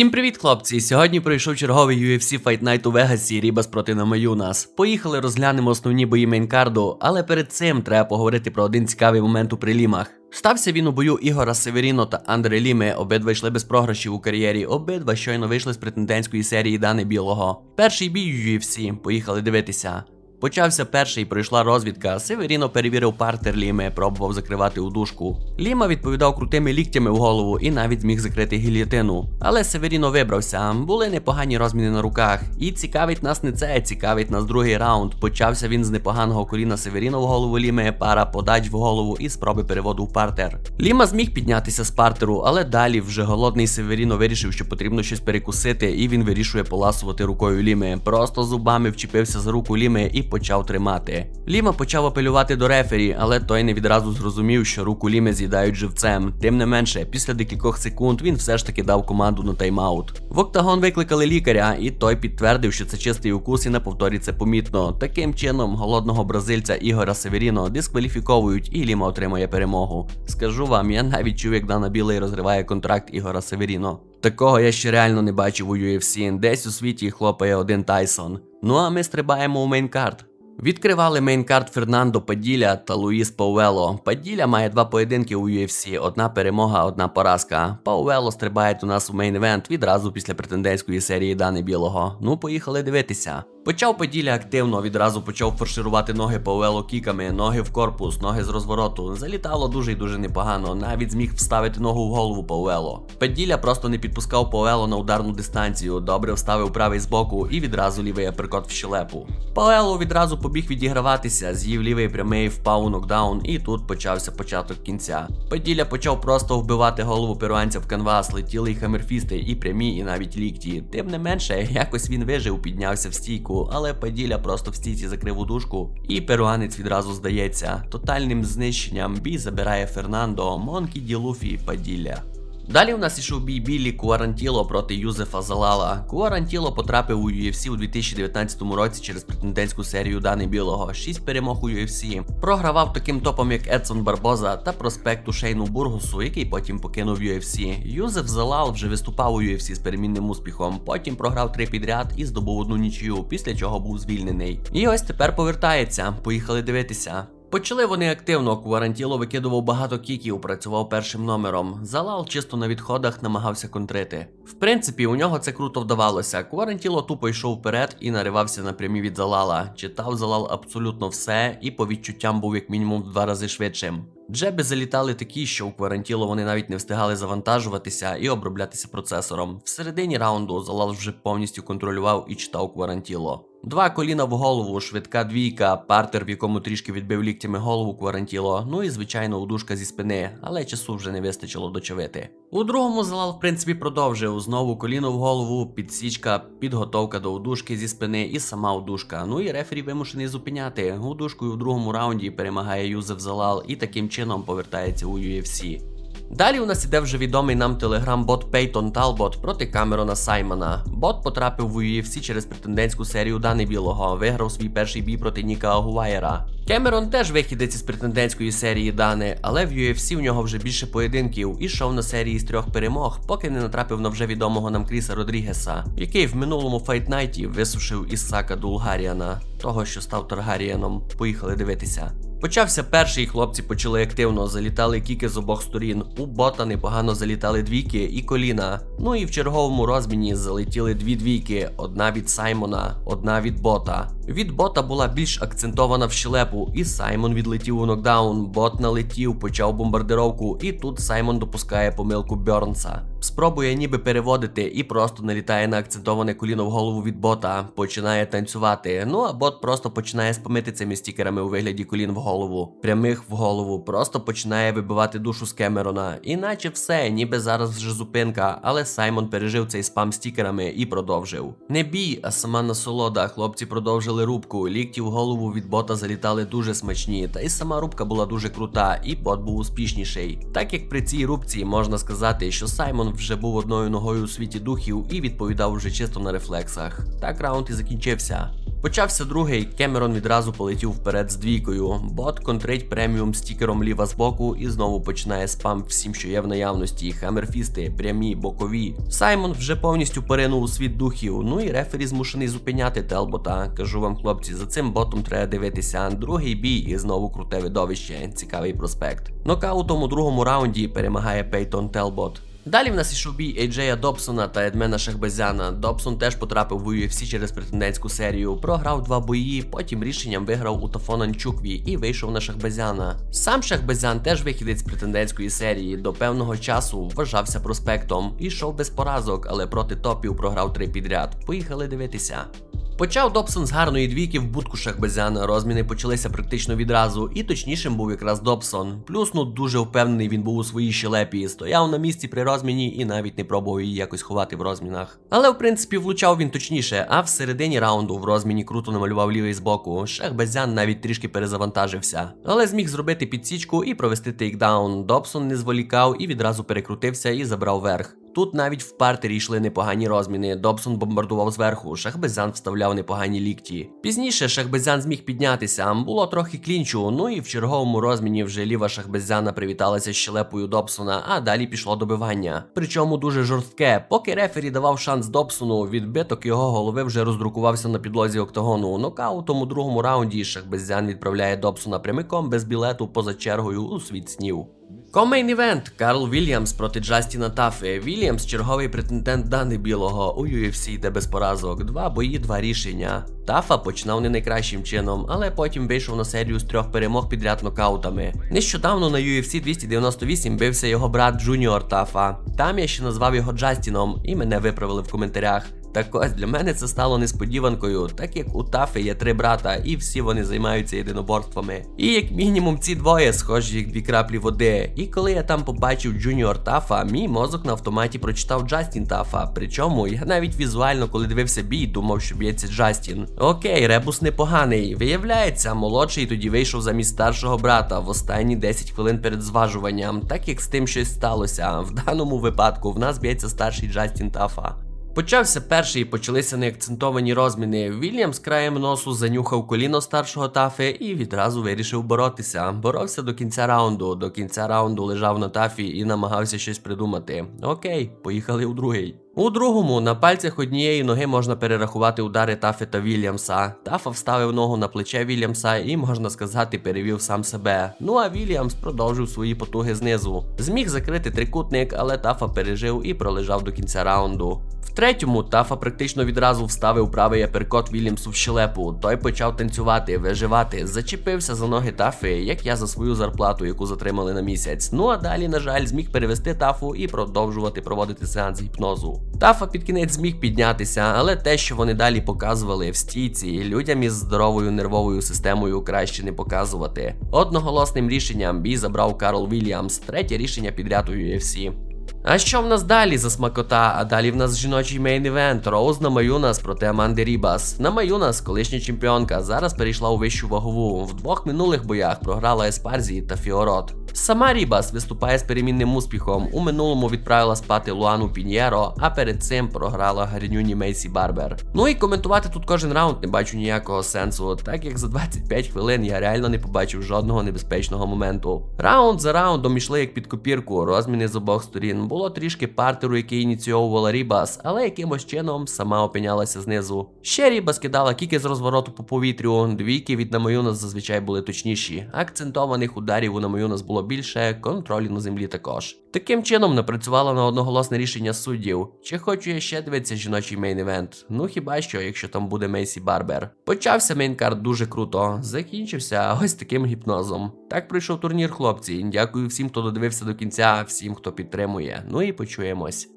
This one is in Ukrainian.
Всім привіт, хлопці! Сьогодні пройшов черговий UFC Fight Night у Вегасі Рібас проти Намаюнас. Поїхали розглянемо основні бої мейнкарду, але перед цим треба поговорити про один цікавий момент у прилімах. Стався він у бою Ігора Северіно та Андре Ліми. Обидва йшли без програшів у кар'єрі. Обидва щойно вийшли з претендентської серії Дани Білого. Перший бій у UFC. Поїхали дивитися. Почався перший, пройшла розвідка. Северіно перевірив партер Ліми, пробував закривати удушку. Ліма відповідав крутими ліктями в голову і навіть зміг закрити гільйотину. Але Северіно вибрався. Були непогані розміни на руках. І цікавить нас не це, цікавить нас другий раунд. Почався він з непоганого коліна Северіно в голову Ліми, пара подач в голову і спроби переводу в партер. Ліма зміг піднятися з партеру, але далі вже голодний Северіно вирішив, що потрібно щось перекусити, і він вирішує поласувати рукою Ліми. Просто зубами вчепився за руку Ліми і почав тримати. Ліма почав апелювати до рефері, але той не відразу зрозумів, що руку Ліми з'їдають живцем. Тим не менше, після декількох секунд він все ж таки дав команду на тайм-аут. В октагон викликали лікаря, і той підтвердив, що це чистий укус, і на повторі це помітно. Таким чином, голодного бразильця Ігора Северіно дискваліфіковують, і Ліма отримує перемогу. Скажу вам, я навіть чув, як Дана Білий розриває контракт Ігора Северіно. Такого я ще реально не бачив у UFC. Десь у світі хлопає один Тайсон. Ну а ми стрибаємо у мейнкарт. Відкривали мейнкарт Фернандо Паділя та Луїс Пауело. Паділя має два поєдинки у UFC: одна перемога, одна поразка. Пауело стрибає у нас у мейн-евент відразу після претендентської серії Дани Білого. Ну, поїхали дивитися. Почав Поділля активно, відразу почав фарширувати ноги Пауело кіками, ноги в корпус, ноги з розвороту. Залітало дуже і дуже непогано. Навіть зміг вставити ногу в голову Пауело. Паділя просто не підпускав Пауело на ударну дистанцію. Добре вставив правий збоку і відразу лівий аперкот в щелепу. Пауело відразу побіг відіграватися, з'їв лівий прямий, впав у нокдаун, і тут почався початок кінця. Паділя почав просто вбивати голову перуанця в канвас, летіли й хамерфісти, і прямі, і навіть лікті. Тим не менше, якось він вижив, піднявся в стійку але Паділя просто в стійці закрив удушку, і перуанець відразу здається. Тотальним знищенням бій забирає Фернандо, Монкі Ді Луфі Паділя. Далі у нас ішов бій Біллі Куарантіло проти Юзефа Залала. Куарантіло потрапив у UFC у 2019 році через претендентську серію Дани Білого. 6 перемог у UFC. Програвав таким топом, як Едсон Барбоза та проспекту Шейну Бургусу, який потім покинув UFC. Юзеф Залал вже виступав у UFC з перемінним успіхом. Потім програв три підряд і здобув одну нічию, після чого був звільнений. І ось тепер повертається. Поїхали дивитися. Почали вони активно. Кварантіло викидував багато кіків, працював першим номером. Залал чисто на відходах намагався контрити. В принципі, у нього це круто вдавалося. Кварантіло тупо йшов вперед і наривався на прямі від залала. Читав залал абсолютно все, і по відчуттям був як мінімум в два рази швидшим. Джеби залітали такі, що у кварантіло вони навіть не встигали завантажуватися і оброблятися процесором. В середині раунду залал вже повністю контролював і читав кварантіло. Два коліна в голову, швидка двійка, партер, в якому трішки відбив ліктями голову кварантіло, ну і звичайно удушка зі спини, але часу вже не вистачило дочавити. У другому залал, в принципі, продовжив знову коліно в голову, підсічка, підготовка до удушки зі спини і сама удушка. Ну і рефері вимушений зупиняти. Удушкою в другому раунді перемагає Юзеф Залал і таким чином повертається у UFC. Далі у нас іде вже відомий нам телеграм-бот Пейтон Талбот проти Камерона Саймона. Бот потрапив в UFC через претендентську серію Дани Білого, виграв свій перший бій проти Ніка Агуаєра. Кемерон теж вихідець із претендентської серії Дани, але в UFC в нього вже більше поєдинків і йшов на серії з трьох перемог, поки не натрапив на вже відомого нам Кріса Родрігеса, який в минулому файтнайті висушив Ісака Дулгаріана, того що став Таргаріаном. Поїхали дивитися. Почався перший, хлопці почали активно, залітали кіки з обох сторін. У бота непогано залітали двійки і коліна. Ну і в черговому розміні залетіли дві двійки: одна від Саймона, одна від бота. Від бота була більш акцентована в щелепу, і Саймон відлетів у нокдаун. Бот налетів, почав бомбардировку, і тут Саймон допускає помилку Бьорнса. Спробує ніби переводити і просто налітає на акцентоване коліно в голову від бота, починає танцювати. Ну а бот просто починає спамити цими стікерами у вигляді колін в голову, прямих в голову, просто починає вибивати душу з Кемерона. Іначе все, ніби зараз вже зупинка, але Саймон пережив цей спам стікерами і продовжив. Не бій, а сама насолода. Хлопці продовжили рубку. Лікті в голову від бота залітали дуже смачні, та й сама рубка була дуже крута, і бот був успішніший. Так як при цій рубці можна сказати, що Саймон вже був одною ногою у світі духів і відповідав вже чисто на рефлексах. Так раунд і закінчився. Почався другий, Кемерон відразу полетів вперед з двійкою. Бот контрить преміум стікером ліва з боку і знову починає спам всім, що є в наявності. Хамерфісти, прямі, бокові. Саймон вже повністю поринув у світ духів. Ну і рефері змушений зупиняти Телбота. Кажу вам, хлопці, за цим ботом треба дивитися. Другий бій і знову круте видовище. Цікавий проспект. Нокаутом у другому раунді перемагає Пейтон Телбот. Далі в нас ішов бій Ейджея Добсона та Едмена Шахбезяна. Добсон теж потрапив в UFC через претендентську серію, програв два бої, потім рішенням виграв у Тафона Нчукві і вийшов на Шахбезяна. Сам Шахбезян теж вихідець з претендентської серії, до певного часу вважався проспектом. Ішов без поразок, але проти топів програв три підряд. Поїхали дивитися. Почав Добсон з гарної двійки в будку Шахбезяна. Розміни почалися практично відразу, і точнішим був якраз Добсон. Плюс ну дуже впевнений він був у своїй щелепі, стояв на місці при розміні і навіть не пробував її якось ховати в розмінах. Але в принципі влучав він точніше, а в середині раунду в розміні круто намалював лівий з боку. Шахбезян навіть трішки перезавантажився, але зміг зробити підсічку і провести тейкдаун. Добсон не зволікав і відразу перекрутився і забрав верх. Тут навіть в партері йшли непогані розміни. Добсон бомбардував зверху, Шахбезян вставляв непогані лікті. Пізніше Шахбезян зміг піднятися, було трохи клінчу. Ну і в черговому розміні вже ліва Шахбезяна привіталася щелепою Добсона, а далі пішло добивання. Причому дуже жорстке. Поки рефері давав шанс Добсону, відбиток його голови вже роздрукувався на підлозі октагону. Нокаутом у другому раунді Шахбезян відправляє Добсона прямиком без білету поза чергою у світ снів. Комейн івент Карл Вільямс проти Джастіна Тафи. Вільямс черговий претендент Дани Білого у UFC йде без поразок. Два бої, два рішення. Тафа починав не найкращим чином, але потім вийшов на серію з трьох перемог підряд нокаутами. Нещодавно на UFC 298 бився його брат Джуніор Тафа. Там я ще назвав його Джастіном, і мене виправили в коментарях. Так ось для мене це стало несподіванкою, так як у Тафи є три брата, і всі вони займаються єдиноборствами. І як мінімум ці двоє схожі як дві краплі води. І коли я там побачив Джуніор Тафа, мій мозок на автоматі прочитав Джастін Тафа. Причому я навіть візуально, коли дивився бій, думав, що б'ється Джастін. Окей, ребус непоганий. Виявляється, молодший тоді вийшов замість старшого брата в останні 10 хвилин перед зважуванням, так як з тим щось сталося. В даному випадку в нас б'ється старший Джастін Тафа. Почався перший і почалися неакцентовані розміни. Вільям з краєм носу занюхав коліно старшого тафи і відразу вирішив боротися. Боровся до кінця раунду. До кінця раунду лежав на тафі і намагався щось придумати. Окей, поїхали у другий. У другому на пальцях однієї ноги можна перерахувати удари Тафи та Вільямса. Тафа вставив ногу на плече Вільямса і, можна сказати, перевів сам себе. Ну а Вільямс продовжив свої потуги знизу. Зміг закрити трикутник, але Тафа пережив і пролежав до кінця раунду. В третьому Тафа практично відразу вставив правий аперкот Вільямсу в щелепу. Той почав танцювати, виживати, зачепився за ноги Тафи, як я за свою зарплату, яку затримали на місяць. Ну а далі, на жаль, зміг перевести Тафу і продовжувати проводити сеанс гіпнозу. Тафа під кінець зміг піднятися, але те, що вони далі показували в стійці, людям із здоровою нервовою системою краще не показувати. Одноголосним рішенням бій забрав Карл Вільямс, третє рішення підряд у UFC. А що в нас далі за смакота? А далі в нас жіночий мейн-івент Роуз на Намаюнас проти Аманди Рібас. На Намаюнас, колишня чемпіонка, зараз перейшла у вищу вагову. В двох минулих боях програла Еспарзі та Фіорот. Сама Рібас виступає з перемінним успіхом. У минулому відправила спати Луану Піньєро, а перед цим програла гарнюні Мейсі Барбер. Ну і коментувати тут кожен раунд не бачу ніякого сенсу, так як за 25 хвилин я реально не побачив жодного небезпечного моменту. Раунд за раундом йшли як під копірку, розміни з обох сторін. Було трішки партеру, який ініційовувала Рібас, але якимось чином сама опинялася знизу. Ще Рібас кидала кіки з розвороту по повітрю. Двійки від Намаюна зазвичай були точніші. Акцентованих ударів у Намаюнас було більше, контролі на землі також. Таким чином напрацювала на одноголосне рішення суддів. Чи хочу я ще дивитися жіночий мейн-івент? Ну хіба що, якщо там буде Мейсі Барбер. Почався мейнкард дуже круто, закінчився ось таким гіпнозом. Так пройшов турнір, хлопці. Дякую всім, хто додивився до кінця, всім, хто підтримує. Ну і почуємось.